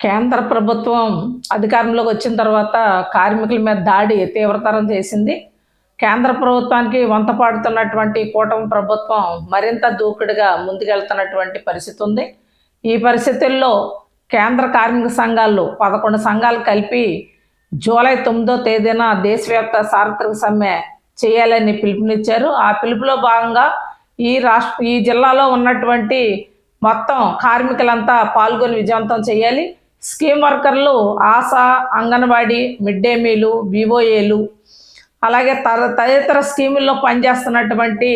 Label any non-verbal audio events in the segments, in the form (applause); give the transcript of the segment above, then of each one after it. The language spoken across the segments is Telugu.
కేంద్ర ప్రభుత్వం అధికారంలోకి వచ్చిన తర్వాత కార్మికుల మీద దాడి తీవ్రతరం చేసింది. కేంద్ర ప్రభుత్వానికి వంత పాడుతున్నటువంటి కూటమి ప్రభుత్వం మరింత దూకుడుగా ముందుకెళ్తున్నటువంటి పరిస్థితి ఉంది. ఈ పరిస్థితుల్లో కేంద్ర కార్మిక సంఘాలు పదకొండు సంఘాలు కలిపి జూలై తొమ్మిదో తేదీన దేశవ్యాప్త సార్వత్రిక సమ్మె చేయాలని పిలుపునిచ్చారు. ఆ పిలుపులో భాగంగా ఈ రాష్ట్ర ఈ జిల్లాలో ఉన్నటువంటి మొత్తం కార్మికులంతా పాల్గొని విజయవంతం చేయాలి. స్కీమ్ వర్కర్లు ఆశా అంగన్వాడీ మిడ్ డే మీలు బీఓఏలు అలాగే తద తదితర స్కీముల్లో పనిచేస్తున్నటువంటి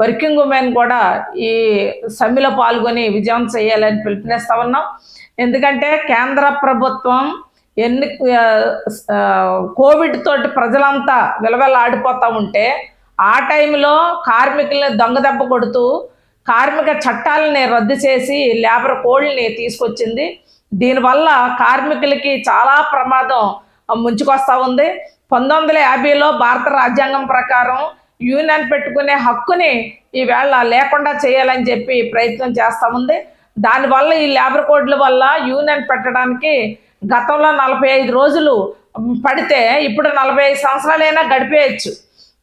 వర్కింగ్ ఉమెన్ కూడా ఈ సమ్మెలో పాల్గొని విజయం చేయాలని పిలుపునిస్తా ఉన్నాం. ఎందుకంటే కేంద్ర ప్రభుత్వం ఎన్ని కోవిడ్ తోటి ప్రజలంతా విలవెల ఆడిపోతూ ఉంటే ఆ టైంలో కార్మికుల్ని దొంగదెబ్బ కొడుతూ కార్మిక చట్టాలని రద్దు చేసి లేబర్ కోడ్ని తీసుకొచ్చింది. దీనివల్ల కార్మికులకి చాలా ప్రమాదం ముంచుకొస్తా ఉంది. పంతొమ్మిది వందల యాభైలో భారత రాజ్యాంగం ప్రకారం యూనియన్ పెట్టుకునే హక్కుని ఈవేళ లేకుండా చేయాలని చెప్పి ప్రయత్నం చేస్తూ ఉంది. దానివల్ల ఈ లేబర్ కోడ్ల వల్ల యూనియన్ పెట్టడానికి గతంలో నలభై ఐదు రోజులు పడితే ఇప్పుడు నలభై ఐదు సంవత్సరాలైనా గడిపేయచ్చు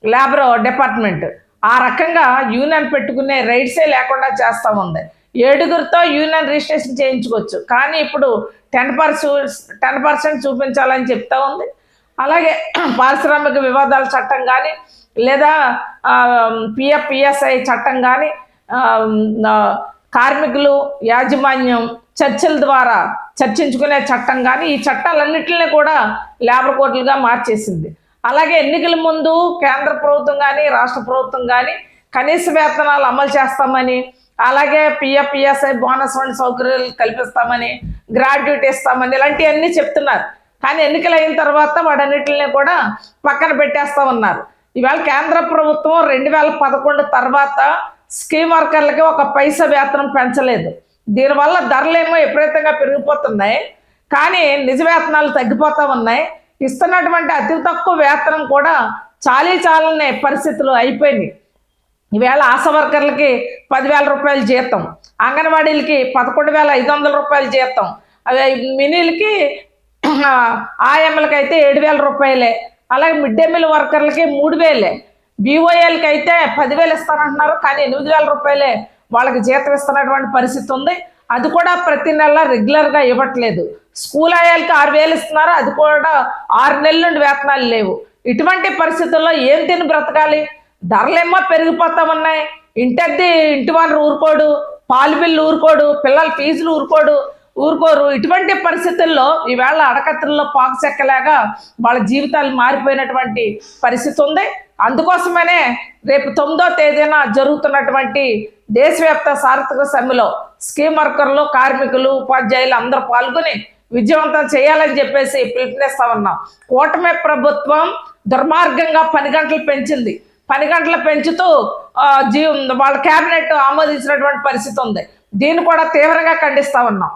లేబర్ డిపార్ట్మెంట్. ఆ రకంగా యూనియన్ పెట్టుకునే రైట్సే లేకుండా చేస్తూ ఉంది. ఏడుగురితో యూనియన్ రిజిస్ట్రేషన్ చేయించుకోవచ్చు. కానీ ఇప్పుడు టెన్ పర్సెంట్ టెన్ పర్సెంట్ చూపించాలని చెప్తా ఉంది. అలాగే (clears throat) పారిశ్రామిక వివాదాల చట్టం కానీ లేదా పిఎఫ్ పిఎస్ఐ చట్టం కానీ కార్మికులు యాజమాన్యం చర్చల ద్వారా చర్చించుకునే చట్టం కానీ ఈ చట్టాలన్నింటినీ కూడా లేబర్ కోర్టులుగా మార్చేసింది. అలాగే ఎన్నికల ముందు కేంద్ర ప్రభుత్వం కానీ రాష్ట్ర ప్రభుత్వం కానీ కనీస వేతనాలు అమలు చేస్తామని అలాగే పిఎఫ్ పిఎస్ఐ బోనస్ వంటి సౌకర్యాలు కల్పిస్తామని గ్రాడ్యుయేట్ ఇస్తామని ఇలాంటివన్నీ చెప్తున్నారు. కానీ ఎన్నికలు అయిన తర్వాత వాటన్నిటిని కూడా పక్కన పెట్టేస్తా ఉన్నారు. ఇవాళ కేంద్ర ప్రభుత్వం రెండు వేల పదకొండు తర్వాత స్కీమ్ వర్కర్లకి ఒక పైస వేతనం పెంచలేదు. దీనివల్ల ధరలేమో విపరీతంగా పెరిగిపోతున్నాయి. కానీ నిజ వేతనాలు తగ్గిపోతూ ఉన్నాయి. ఇస్తున్నటువంటి అతి తక్కువ వేతనం కూడా చాలీ చాలనే పరిస్థితులు అయిపోయినాయి. ఈవేళ ఆశా వర్కర్లకి పదివేల రూపాయలు జీతం. అంగన్వాడీలకి పదకొండు వేల ఐదు వందల రూపాయలు జీతం. అవి మినీలకి ఆయమ్మలకి అయితే ఏడు వేల రూపాయలే. అలాగే మిడ్ డే మీల్ వర్కర్లకి మూడు వేలే. బీఓఎల్కి అయితే పదివేలు ఇస్తానంటున్నారు కానీ ఎనిమిది వేల రూపాయలే వాళ్ళకి జీతం ఇస్తున్నటువంటి పరిస్థితి ఉంది. అది కూడా ప్రతి నెల రెగ్యులర్గా ఇవ్వట్లేదు. స్కూల్ అయ్యాలకి ఆరు వేలు ఇస్తున్నారు అది కూడా ఆరు నెలల నుండి వేతనాలు లేవు. ఇటువంటి పరిస్థితుల్లో ఏం తిని బ్రతకాలి? ధరలేమో పెరిగిపోతా ఉన్నాయి ఇంటద్ది ఇంటి వాళ్ళు ఊరుకోడు పాలు బిల్లు ఊరుకోడు పిల్లల ఫీజులు ఊరుకోడు ఊరుకోరు. ఇటువంటి పరిస్థితుల్లో ఈవేళ అడకత్తుల్లో పాకు చెక్కలాగా వాళ్ళ జీవితాలు మారిపోయినటువంటి పరిస్థితి ఉంది. అందుకోసమనే రేపు తొమ్మిదో తేదీన జరుగుతున్నటువంటి దేశవ్యాప్త సార్థక సమ్మెలో స్కీమ్ వర్కర్లు కార్మికులు ఉపాధ్యాయులు అందరూ పాల్గొని విజయవంతం చేయాలని చెప్పేసి పిలుపునిస్తా ఉన్నాం. కూటమి ప్రభుత్వం దుర్మార్గంగా పని గంటలు పెంచింది. పని గంటలు పెంచుతూ జీ వాళ్ళ క్యాబినెట్ ఆమోదించినటువంటి పరిస్థితి ఉంది. దీన్ని కూడా తీవ్రంగా ఖండిస్తా ఉన్నాం.